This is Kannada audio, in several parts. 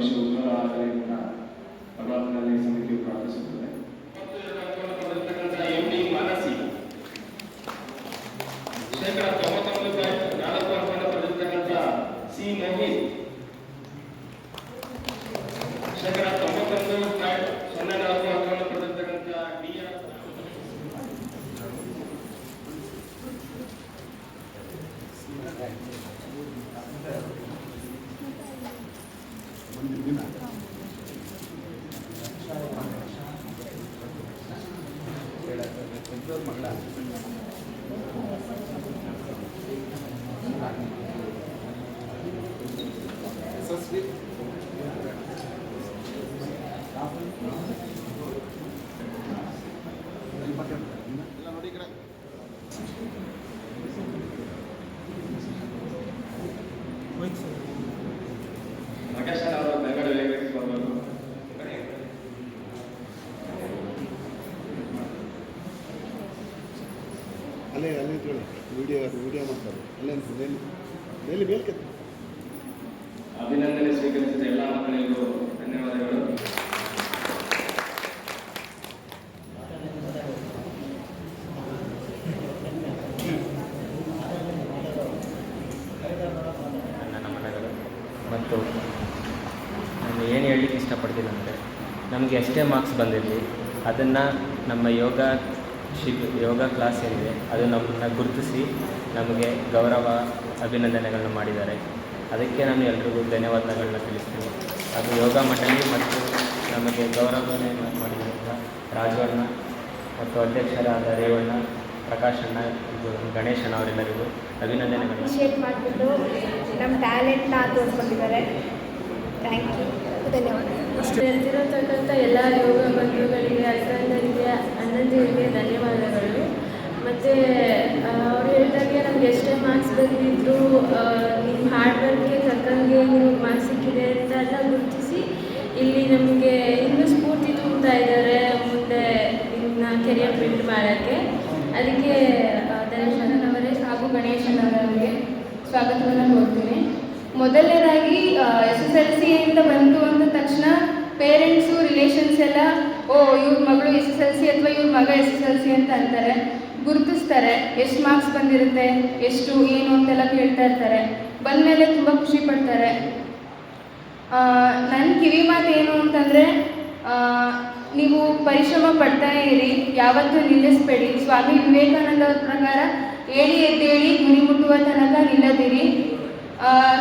ಶೈಕ್ಷಣಿಕ ಭವಿಷ್ಯ ಉಜ್ವಲವಾಗಲಿ ಅಂತ ಭಗವಂತನಲ್ಲಿ ಸಮಿತಿಯು ಪ್ರಾರ್ಥಿಸುತ್ತದೆ. ಮಹೇಶ್ ಅವರು ದಯಮಾಡಿ ವೇಗಕ್ಕೆ ಬರ್ಬೋದು ಅಲ್ಲೇ ಅಲ್ಲೇ ವಿಡಿಯೋ ವಿಡಿಯೋ ಮಾಡ್ತಾರೆ ಅಲ್ಲೇ ಮೇಲೆ ಮೇಲೆ ಸ್ವೀಕರಿಸಿದ ಎಲ್ಲ ಮಕ್ಕಳಿಗೂ ಧನ್ಯವಾದಗಳು. ಮತ್ತು ನಾನು ಏನು ಹೇಳಲಿಕ್ಕೆ ಇಷ್ಟಪಡ್ತೀನಿ ಅಂದರೆ ನಮಗೆ ಎಷ್ಟೇ ಮಾರ್ಕ್ಸ್ ಬಂದಿರಲಿ, ಅದನ್ನು ನಮ್ಮ ಯೋಗ ಶಿಬ್, ಯೋಗ ಕ್ಲಾಸ್ ಏನಿದೆ, ಅದು ನಮ್ಮನ್ನು ಗುರುತಿಸಿ ನಮಗೆ ಗೌರವ ಅಭಿನಂದನೆಗಳನ್ನು ಮಾಡಿದ್ದಾರೆ. ಅದಕ್ಕೆ ನಾನು ಎಲ್ರಿಗೂ ಧನ್ಯವಾದಗಳನ್ನ ತಿಳಿಸ್ತೀನಿ. ಅದು ಯೋಗ ಮಂಡಳಿ ಮತ್ತು ನಮಗೆ ಗೌರವನೇ ಮಾಡಿದಂಥ ರಾಜವಣ್ಣ ಮತ್ತು ಅಧ್ಯಕ್ಷರಾದ ರೇವಣ್ಣ ಪ್ರಕಾಶಣ್ಣ ಇದು ಗಣೇಶಣ್ಣ ಅವರೆಲ್ಲರಿಗೂ ಅಭಿನಂದನೆಗಳು ಅಪ್ರಿಷಿಯೇಟ್ ಮಾಡಿಬಿಟ್ಟು ನಮ್ಮ ಟ್ಯಾಲೆಂಟ್ನ ತೋರಿಸ್ಕೊಂಡಿದ್ದಾರೆ. ಥ್ಯಾಂಕ್ ಯು ಧನ್ಯವಾದ ಎಲ್ಲ ಯೋಗ ಬಂಧುಗಳಿಗೆ ಅಕ್ಕಂದರಿಗೆ ಅಣ್ಣಂದಿರಿಗೆ ಧನ್ಯವಾದಗಳು. ಮತ್ತು ಅವ್ರು ಹೇಳಿದಾಗೆ ನಮ್ಗೆ ಎಷ್ಟೇ ಮಾರ್ಕ್ಸ್ ಬಂದಿದ್ರು ನಿಮ್ಮ ಹಾರ್ಡ್ ವರ್ಕ್ಗೆ ತಕ್ಕಂಗೆ ನಿಮ್ಗೆ ಮಾರ್ಕ್ಸ್ ಸಿಕ್ಕಿದೆ ಅಂತ ಎಲ್ಲ ಗುರುತಿಸಿ, ಇಲ್ಲಿ ನಮಗೆ ಇನ್ನೂ ಸ್ಫೂರ್ತಿ ತುಂಬ್ತಾ ಇದ್ದಾರೆ ಮುಂದೆ ಇನ್ನ ಕೆರಿಯರ್ ಬಿಲ್ಡ್ ಮಾಡೋಕ್ಕೆ. ಅದಕ್ಕೆ ಧನೇಶ್ವರನವರೇ ಹಾಗೂ ಗಣೇಶನವರವರಿಗೆ ಸ್ವಾಗತವನ್ನು ಕೋರ್ತೀನಿ. ಮೊದಲನೇದಾಗಿ ಎಸ್ ಎಸ್ ಎಲ್ ಸಿಯಿಂದ ಬಂತು ಅಂದ ತಕ್ಷಣ ಪೇರೆಂಟ್ಸು ರಿಲೇಷನ್ಸ್ ಎಲ್ಲ, ಓ, ಇವ್ರ ಮಗಳು ಎಸ್ ಎಸ್ ಎಲ್ ಸಿ ಅಥವಾ ಇವ್ರ ಮಗ ಎಸ್ ಎಸ್ ಎಲ್ ಸಿ ಅಂತ ಅಂತಾರೆ. ಗುರುತಿಸ್ತಾರೆ, ಎಷ್ಟು ಮಾರ್ಕ್ಸ್ ಬಂದಿರುತ್ತೆ, ಎಷ್ಟು ಏನು ಅಂತೆಲ್ಲ ಕೇಳ್ತಾ ಇರ್ತಾರೆ. ಬಂದ ಮೇಲೆ ತುಂಬ ಖುಷಿ ಪಡ್ತಾರೆ. ನನ್ನ ಕಿವಿ ಮಾತು ಏನು ಅಂತಂದರೆ ನೀವು ಪರಿಶ್ರಮ ಪಡ್ತಾನೆ ಇರಿ, ಯಾವತ್ತೂ ನಿಲ್ಲಿಸ್ಬೇಡಿ. ಸ್ವಾಮಿ ವಿವೇಕಾನಂದ ಪ್ರಕಾರ ಏಳಿ ಎದ್ದೇಳಿ ಗುರಿ ಮುಟ್ಟುವ ತನಕ ನಿಲ್ಲದಿರಿ.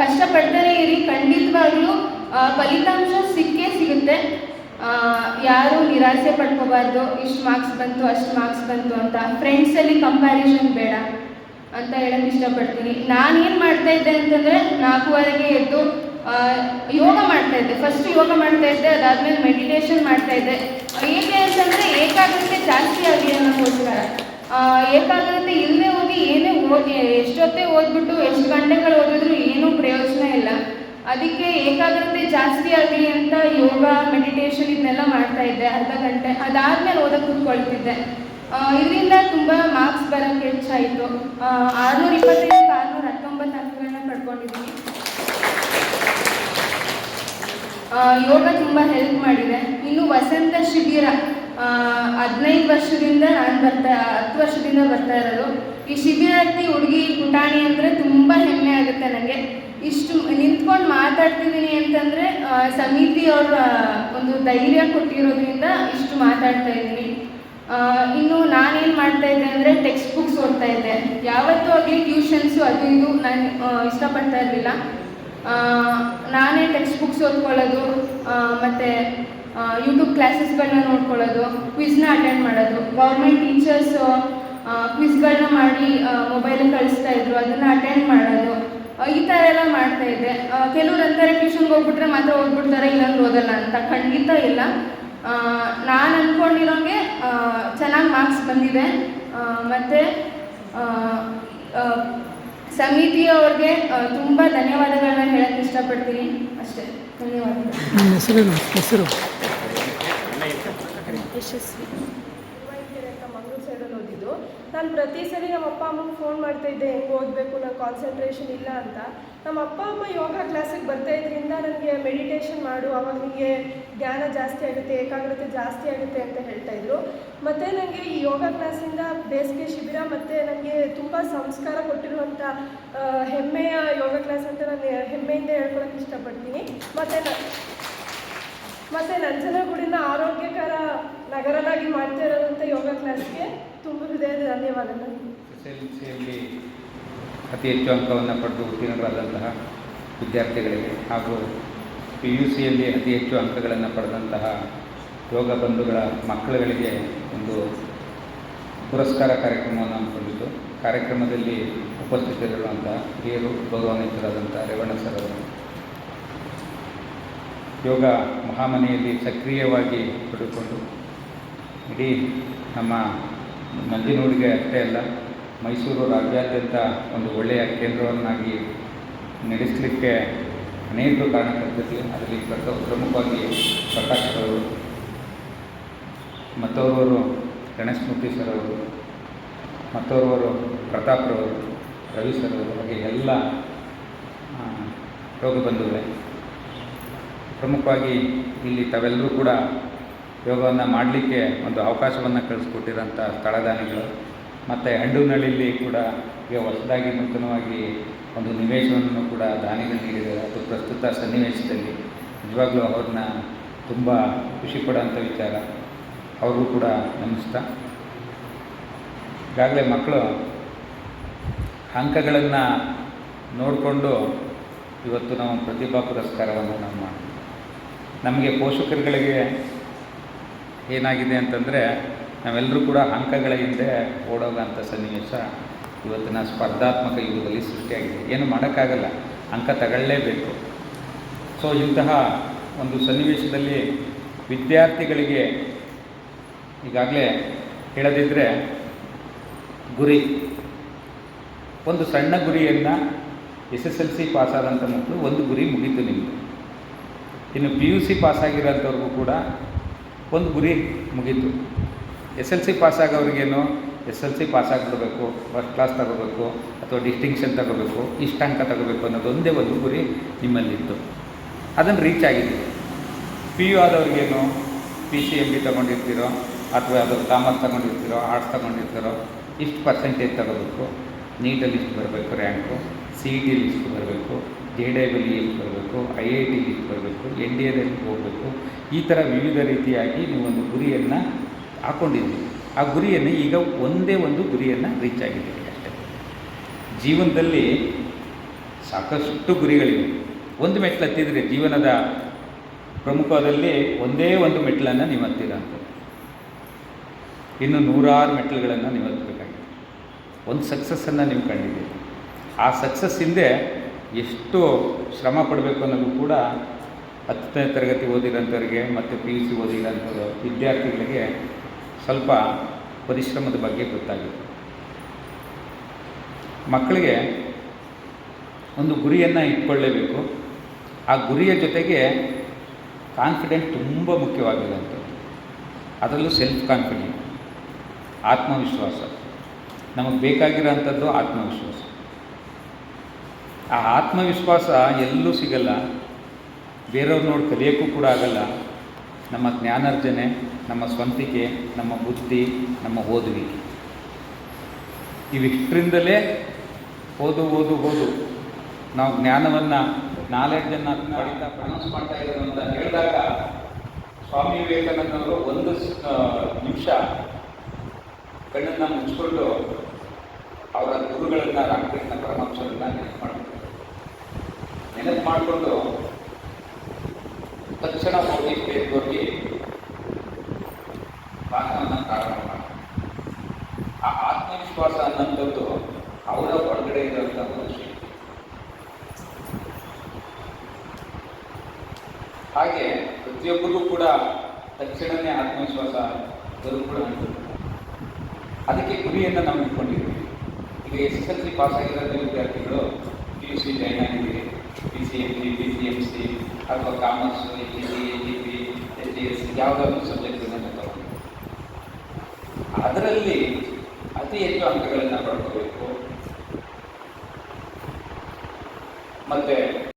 ಕಷ್ಟಪಡ್ತಾನೆ ಇರಿ, ಖಂಡಿತವಾಗ್ಲೂ ಫಲಿತಾಂಶ ಸಿಕ್ಕೇ ಸಿಗುತ್ತೆ. ಯಾರೂ ನಿರಾಸೆ ಪಡ್ಕೋಬಾರ್ದು, ಇಷ್ಟು ಮಾರ್ಕ್ಸ್ ಬಂತು, ಅಷ್ಟು ಮಾರ್ಕ್ಸ್ ಬಂತು ಅಂತ. ಫ್ರೆಂಡ್ಸಲ್ಲಿ ಕಂಪ್ಯಾರಿಷನ್ ಬೇಡ ಅಂತ ಹೇಳಕ್ಕೆ ಇಷ್ಟಪಡ್ತೀನಿ. ಏನು ಮಾಡ್ತಾ ಇದ್ದೆ ಅಂತಂದರೆ, ನಾಲ್ಕುವರೆಗೆ ಎದ್ದು ಯೋಗ ಮಾಡ್ತಾ ಇದ್ದೆ. ಫಸ್ಟ್ ಯೋಗ ಮಾಡ್ತಾ ಇದ್ದೆ, ಅದಾದಮೇಲೆ ಮೆಡಿಟೇಷನ್ ಮಾಡ್ತಾ ಇದ್ದೆ. ಏಕೆ ಅಂತಂದರೆ, ಏಕಾಗ್ರತೆ ಜಾಸ್ತಿ ಆಗಲಿ ಅನ್ನೋಕ್ಕೋಸ್ಕರ ಏಕಾಗ್ರತೆ ಇಲ್ಲದೆ ಹೋಗಿ ಏನೇ ಓದಿ ಎಷ್ಟೊತ್ತೇ ಓದ್ಬಿಟ್ಟು, ಎಷ್ಟು ಗಂಟೆಗಳು ಓದಿದ್ರು ಏನೂ ಪ್ರಯೋಜನ ಇಲ್ಲ. ಅದಕ್ಕೆ ಏಕಾಗ್ರತೆ ಜಾಸ್ತಿ ಆಗಲಿ ಅಂತ ಯೋಗ ಮೆಡಿಟೇಷನ್ ಇದನ್ನೆಲ್ಲ ಮಾಡ್ತಾ ಇದ್ದೆ, ಅರ್ಧ ಗಂಟೆ. ಅದಾದಮೇಲೆ ಓದಕ್ಕೆ ಕೂತ್ಕೊಳ್ತಿದ್ದೆ. ಇದರಿಂದ ತುಂಬ ಮಾರ್ಕ್ಸ್ ಬರೋಕ್ಕೆ ಹೆಚ್ಚಾಯಿತು. ಆರುನೂರ ಇಪ್ಪತ್ತೈದು ಆರುನೂರ ಹತ್ತೊಂಬತ್ತು ಅಂಕಗಳನ್ನ ಪಡ್ಕೊಂಡಿದ್ದೀನಿ. ಯೋಗ ತುಂಬ ಹೆಲ್ಪ್ ಮಾಡಿದೆ. ಇನ್ನು ವಸಂತ ಶಿಬಿರ ಹದಿನೈದು ವರ್ಷದಿಂದ ನಾನು ಬರ್ತಾ, ಹತ್ತು ವರ್ಷದಿಂದ ಬರ್ತಾ ಇರೋದು. ಈ ಶಿಬಿರಕ್ಕೆ ಹುಡುಗಿ ಪುಟಾಣಿ ಅಂದರೆ ತುಂಬ ಹೆಮ್ಮೆ ಆಗುತ್ತೆ ನನಗೆ ಇಷ್ಟು ನಿಂತ್ಕೊಂಡು ಮಾತಾಡ್ತಿದ್ದೀನಿ ಅಂತಂದರೆ ಸಮಿತಿಯವ್ರ ಒಂದು ಧೈರ್ಯ ಕೊಟ್ಟಿರೋದ್ರಿಂದ ಇಷ್ಟು ಮಾತಾಡ್ತಾ ಇದ್ದೀನಿ. ಇನ್ನು ನಾನೇನು ಮಾಡ್ತಾ ಇದ್ದೆ ಅಂದರೆ ಟೆಕ್ಸ್ಟ್ ಬುಕ್ಸ್ ಓದ್ತಾ ಇದ್ದೆ. ಯಾವತ್ತೂ ಆಗಲಿ ಟ್ಯೂಷನ್ಸು ಅದು ಇದು ನಾನು ಇಷ್ಟಪಡ್ತಾ ಇರಲಿಲ್ಲ. ನಾನೇ ಟೆಕ್ಸ್ಟ್ ಬುಕ್ಸ್ ಓದ್ಕೊಳ್ಳೋದು ಮತ್ತು ಯೂಟ್ಯೂಬ್ ಕ್ಲಾಸಸ್ಗಳನ್ನ ನೋಡ್ಕೊಳ್ಳೋದು ಕ್ವಿಜ್ನ ಅಟೆಂಡ್ ಮಾಡೋದು. ಗೌರ್ಮೆಂಟ್ ಟೀಚರ್ಸು ಕ್ವಿಜ್ಗಳನ್ನ ಮಾಡಿ ಮೊಬೈಲಿಗೆ ಕಳಿಸ್ತಾ ಇದ್ರು, ಅದನ್ನು ಅಟೆಂಡ್ ಮಾಡೋದು. ಈ ಥರ ಎಲ್ಲ ಮಾಡ್ತಾ ಇದ್ದೆ. ಕೆಲವ್ರು ಅಂತಾರೆ ಟ್ಯೂಷನ್ಗೆ ಹೋಗ್ಬಿಟ್ರೆ ಮಾತ್ರ ಓದ್ಬಿಡ್ತಾರೆ ಇನ್ನೊಂದು ಓದಲ್ಲ ಅಂತ. ಖಂಡಿತ ಇಲ್ಲ. ನಾನು ಅಂದ್ಕೊಂಡಿರೋಂಗೆ ಚೆನ್ನಾಗಿ ಮಾರ್ಕ್ಸ್ ಬಂದಿದೆ. ಮತ್ತು ಸಮಿತಿಯವ್ರಿಗೆ ತುಂಬ ಧನ್ಯವಾದಗಳನ್ನ ಹೇಳಕ್ಕೆ ಇಷ್ಟಪಡ್ತೀನಿ. ಅಷ್ಟೇ. ಧನ್ಯವಾದಗಳು. ಹೆಸರು? ಯಶಸ್ವಿ. ನಾನು ಪ್ರತಿ ಸರಿ ನಮ್ಮ ಅಪ್ಪ ಅಮ್ಮಗೆ ಫೋನ್ ಮಾಡ್ತಾ ಇದ್ದೆ, ಹೆಂಗೆ ಓದಬೇಕು? ನಾನು ಕಾನ್ಸಂಟ್ರೇಷನ್ ಇಲ್ಲ ಅಂತ. ನಮ್ಮ ಅಪ್ಪ ಅಮ್ಮ ಯೋಗ ಕ್ಲಾಸಿಗೆ ಬರ್ತಾ ಇದ್ರಿಂದ ನನಗೆ ಮೆಡಿಟೇಷನ್ ಮಾಡು, ಅವಾಗ ನಿಮಗೆ ಜ್ಞಾನ ಜಾಸ್ತಿ ಆಗುತ್ತೆ, ಏಕಾಗ್ರತೆ ಜಾಸ್ತಿ ಆಗುತ್ತೆ ಅಂತ ಹೇಳ್ತಾ ಇದ್ರು. ಮತ್ತು ನನಗೆ ಈ ಯೋಗ ಕ್ಲಾಸಿಂದ ಬೇಸಿಗೆ ಶಿಬಿರ ಮತ್ತು ನನಗೆ ತುಂಬ ಸಂಸ್ಕಾರ ಕೊಟ್ಟಿರುವಂಥ ಹೆಮ್ಮೆಯ ಯೋಗ ಕ್ಲಾಸ್ ಅಂತ ನಾನು ಹೆಮ್ಮೆಯಿಂದ ಹೇಳ್ಕೊಳಕ್ಕೆ ಇಷ್ಟಪಡ್ತೀನಿ. ಮತ್ತು ನ, ಮತ್ತು ನಂಜನಗೂಡಿನ ಆರೋಗ್ಯಕರ ನಗರನಾಗಿ ಮಾಡ್ತಾ ಇರೋದಂಥ ಯೋಗ ಕ್ಲಾಸ್ಗೆ ತುಂಬ ಹೃದಯದ ಧನ್ಯವಾದಗಳು. ಅತಿ ಹೆಚ್ಚು ಅಂಕವನ್ನು ಪಡೆದು ಉತ್ತೀರ್ಣರಾದಂತಹ ವಿದ್ಯಾರ್ಥಿಗಳಿಗೆ ಹಾಗೂ ಪಿ ಯು ಸಿಯಲ್ಲಿ ಅತಿ ಹೆಚ್ಚು ಅಂಕಗಳನ್ನು ಪಡೆದಂತಹ ಯೋಗ ಬಂಧುಗಳ ಮಕ್ಕಳುಗಳಿಗೆ ಒಂದು ಪುರಸ್ಕಾರ ಕಾರ್ಯಕ್ರಮವನ್ನು ಹಮ್ಮಿಕೊಂಡಿದ್ದು ಕಾರ್ಯಕ್ರಮದಲ್ಲಿ ಉಪಸ್ಥಿತರಿರುವಂತಹ ಹಿರಿಯರು ಗೌರವಾನ್ವಿತರಾದಂಥ ರೇವಣ್ಣ ಸರ್ ಅವರು ಯೋಗ ಮಹಾಮನೆಯಲ್ಲಿ ಸಕ್ರಿಯವಾಗಿ ಪಡೆದುಕೊಂಡು ಇಡೀ ನಮ್ಮ ನಂಜನಗೂಡಿಗೆ ಅಷ್ಟೇ ಅಲ್ಲ, ಮೈಸೂರು ರಾಜ್ಯಾದ್ಯಂತ ಒಂದು ಒಳ್ಳೆಯ ಕೇಂದ್ರವನ್ನಾಗಿ ನಡೆಸಲಿಕ್ಕೆ ಅನೇಕ ಕಾರಣಕರ್ತರು ಅದರಲ್ಲಿ ಪ್ರತ ಪ್ರಮುಖವಾಗಿ ಪ್ರಕಾಶ್ ಅವರು ಮತ್ತೋರ್ವರು ಗಣೇಶ್ ಮೂರ್ತಿ ಸರ್ ಅವರು, ಮತ್ತೋರ್ವರು ಪ್ರತಾಪ್ ರವರು, ರವಿ ಸರ್ ಅವರು, ಹಾಗೆ ಎಲ್ಲ ರೋಗ ಬಂಧುಗಳೇ ಪ್ರಮುಖವಾಗಿ ಇಲ್ಲಿ ತಾವೆಲ್ಲರೂ ಕೂಡ ಯೋಗವನ್ನು ಮಾಡಲಿಕ್ಕೆ ಒಂದು ಅವಕಾಶವನ್ನು ಕಳಿಸ್ಕೊಟ್ಟಿರೋಂಥ ಸ್ಥಳದಾನಿಗಳು. ಮತ್ತು ಹಂಡುನಳ್ಳಿಲಿ ಕೂಡ ಈಗ ಹೊಸದಾಗಿ ನೂತನವಾಗಿ ಒಂದು ನಿವೇಶವನ್ನು ಕೂಡ ದಾನಿಗಳು ನೀಡಿದ್ದಾರೆ. ಅದು ಪ್ರಸ್ತುತ ಸನ್ನಿವೇಶದಲ್ಲಿ ನಿಜವಾಗ್ಲೂ ಅವ್ರನ್ನ ತುಂಬ ಖುಷಿ ಪಡೋಂಥ ವಿಚಾರ. ಅವ್ರಿಗೂ ಕೂಡ ನಮಿಸ್ತಾ. ಈಗಾಗಲೇ ಮಕ್ಕಳು ಅಂಕಗಳನ್ನು ನೋಡಿಕೊಂಡು ಇವತ್ತು ನಾವು ಪ್ರತಿಭಾ ಪುರಸ್ಕಾರವನ್ನು ಮಾಡ್ತೀವಿ. ನಮಗೆ ಪೋಷಕರುಗಳಿಗೆ ಏನಾಗಿದೆ ಅಂತಂದರೆ, ನಾವೆಲ್ಲರೂ ಕೂಡ ಅಂಕಗಳ ಹಿಂದೆ ಓಡೋಗಂಥ ಸನ್ನಿವೇಶ ಇವತ್ತಿನ ಸ್ಪರ್ಧಾತ್ಮಕ ಯುಗದಲ್ಲಿ ಸೃಷ್ಟಿಯಾಗಿದೆ. ಏನು ಮಾಡೋಕ್ಕಾಗಲ್ಲ, ಅಂಕ ತಗೊಳ್ಳೇಬೇಕು. ಸೊ ಇಂತಹ ಒಂದು ಸನ್ನಿವೇಶದಲ್ಲಿ ವಿದ್ಯಾರ್ಥಿಗಳಿಗೆ ಈಗಾಗಲೇ ಹೇಳದಿದ್ದರೆ ಗುರಿ, ಒಂದು ಸಣ್ಣ ಗುರಿಯನ್ನು ಎಸ್ ಎಸ್ ಎಲ್ ಸಿ ಪಾಸಾದಂಥ ಮಕ್ಕಳು ಒಂದು ಗುರಿ ಮುಗೀತು ನಿಮಗೆ. ಇನ್ನು ಪಿ ಯು ಸಿ ಪಾಸಾಗಿರೋಂಥವ್ರಿಗೂ ಕೂಡ ಒಂದು ಗುರಿ ಮುಗೀತು. ಎಸ್ ಎಲ್ ಸಿ ಪಾಸಾಗೋರಿಗೇನು ಎಸ್ ಎಲ್ ಸಿ ಪಾಸಾಗಿಬಿಡ್ಬೇಕು ಫಸ್ಟ್ ಕ್ಲಾಸ್ ತಗೋಬೇಕು ಅಥವಾ ಡಿಸ್ಟಿಂಕ್ಷನ್ ತಗೋಬೇಕು ಇಷ್ಟ ಅಂಕ ತಗೋಬೇಕು ಅನ್ನೋದು ಒಂದೇ ಒಂದು ಗುರಿ ನಿಮ್ಮಲ್ಲಿತ್ತು. ಅದನ್ನು ರೀಚ್ ಆಗಿದೆ ಪಿ ಯು ಆದವ್ರಿಗೇನು ಪಿ ಸಿ ಎಂ ಬಿ ತೊಗೊಂಡಿರ್ತೀರೋ ಅಥವಾ ಯಾವ್ದಾದ್ರು ಕಾಮರ್ಸ್ ತೊಗೊಂಡಿರ್ತೀರೋ ಆರ್ಟ್ಸ್ ತೊಗೊಂಡಿರ್ತೀರೋ, ಇಷ್ಟು ಪರ್ಸೆಂಟೇಜ್ ತಗೋಬೇಕು. ನೀಟಲ್ಲಿ ಇಷ್ಟು ಬರಬೇಕು ರ್ಯಾಂಕು ಸಿ ಇ ಟಿಲಿ ಇಷ್ಟು ಬರಬೇಕು. ಜೆ ಡಿ ಎಲ್ಲಿ ಬರಬೇಕು, ಐ ಐ ಟಿ ಲಿಸ್ಟ್ ಬರಬೇಕು, ಎನ್ ಡಿ ಎಲ್ಲಿ ಹೋಗಬೇಕು ಈ ಥರ ವಿವಿಧ ರೀತಿಯಾಗಿ ನೀವೊಂದು ಗುರಿಯನ್ನು ಹಾಕ್ಕೊಂಡಿದ್ದೀವಿ ಆ ಗುರಿಯನ್ನು ಈಗ ಒಂದೇ ಒಂದು ಗುರಿಯನ್ನು ರೀಚ್ ಆಗಿದ್ದೀವಿ ಅಷ್ಟೇ. ಜೀವನದಲ್ಲಿ ಸಾಕಷ್ಟು ಗುರಿಗಳಿವೆ. ಒಂದು ಮೆಟ್ಲು ಹತ್ತಿದರೆ ಜೀವನದ ಪ್ರಮುಖದಲ್ಲಿ ಒಂದೇ ಒಂದು ಮೆಟ್ಲನ್ನು ನೀವು ಹತ್ತಿರ ಅಂತ. ಇನ್ನು ನೂರಾರು ಮೆಟ್ಲುಗಳನ್ನು ನೀವು ಹತ್ತಬೇಕಾಗಿದೆ ಒಂದು ಸಕ್ಸಸ್ಸನ್ನು ನೀವು ಕಂಡಿದ್ದೀರಿ. ಆ ಸಕ್ಸಸ್ ಹಿಂದೆ ಎಷ್ಟು ಶ್ರಮ ಪಡಬೇಕು ಅನ್ನೋದು ಕೂಡ ಹತ್ತನೇ ತರಗತಿ ಓದಿರೋಂಥವ್ರಿಗೆ ಮತ್ತು ಪಿ ಯು ಸಿ ಓದಿರೋಂಥವ್ರು ವಿದ್ಯಾರ್ಥಿಗಳಿಗೆ ಸ್ವಲ್ಪ ಪರಿಶ್ರಮದ ಬಗ್ಗೆ ಗೊತ್ತಾಗಿದೆ ಮಕ್ಕಳಿಗೆ ಒಂದು ಗುರಿಯನ್ನು ಇಟ್ಕೊಳ್ಳೇಬೇಕು. ಆ ಗುರಿಯ ಜೊತೆಗೆ ಕಾನ್ಫಿಡೆಂಟ್ ತುಂಬ ಮುಖ್ಯವಾಗಿರುವಂಥದ್ದು ಅದರಲ್ಲೂ ಸೆಲ್ಫ್ ಕಾನ್ಫಿಡೆಂಟ್ ಆತ್ಮವಿಶ್ವಾಸ. ನಮಗೆ ಬೇಕಾಗಿರೋಂಥದ್ದು ಆತ್ಮವಿಶ್ವಾಸ. ಆ ಆತ್ಮವಿಶ್ವಾಸ ಎಲ್ಲೂ ಸಿಗಲ್ಲ. ಬೇರೆಯವ್ರು ನೋಡಿ ಕಲಿಯೋಕ್ಕೂ ಕೂಡ ಆಗಲ್ಲ. ನಮ್ಮ ಜ್ಞಾನಾರ್ಜನೆ, ನಮ್ಮ ಸ್ವಂತಿಕೆ, ನಮ್ಮ ಬುದ್ಧಿ, ನಮ್ಮ ಓದುವಿಕೆ. ಇವಿಷ್ಟರಿಂದಲೇ ಓದು ಓದು ಓದು. ನಾವು ಜ್ಞಾನವನ್ನು ನಾಲೆಡ್ಜನ್ನು ಪಡಿತಾ ಪ್ರನೌನ್ಸ್ ಮಾಡ್ತಾ ಇರೋದು ಅಂತ ಹೇಳಿದಾಗ ಸ್ವಾಮಿ ವಿವೇಕಾನಂದವರು ಒಂದು ನಿಮಿಷ ಕಣ್ಣನ್ನು ಮುಚ್ಚಿಕೊಂಡು ಅವರ ಗುರುಗಳನ್ನು ರಾಮಕೃಷ್ಣ ಪರಮಹಂಸರನ್ನ ನೆನಪು ನೆನಪು ಮಾಡಿಕೊಂಡು ತಕ್ಷಣ ಹೋಗಿ ಸ್ಟೇಟ್ ಹೋಗಿ ಭಾಷಣವನ್ನು ಪ್ರಾರಂಭ ಮಾಡಿ ಆ ಆತ್ಮವಿಶ್ವಾಸ ಅನ್ನೋಂಥದ್ದು ಅವರ ಒಳಗಡೆ ಇರುವಂಥ ಒಂದು ಹಾಗೆ ಪ್ರತಿಯೊಬ್ಬರಿಗೂ ಕೂಡ ತಕ್ಷಣವೇ ಆತ್ಮವಿಶ್ವಾಸ ಕೂಡ ಅದಕ್ಕೆ ಗುರಿಯನ್ನು ನಾವು ಇಟ್ಕೊಂಡಿದ್ದೀವಿ. ಈಗ S S L C pass ಆಗಿರೋ ವಿದ್ಯಾರ್ಥಿಗಳು ಪಿ ಯು ಸಿ ಜಾಯ್ನ್ ಆಗಿದ್ದೀವಿ P C M C P C M C ಅಥವಾ commerce A G C A G P S D S ಯಾವುದಾದ್ರೂ ಸಬ್ಜೆಕ್ಟನ್ನು ತಗೊಂಡು ಅದರಲ್ಲಿ ಅತಿ ಹೆಚ್ಚು ಅಂಕಗಳನ್ನು ಪಡ್ಕೋಬೇಕು. ಮತ್ತು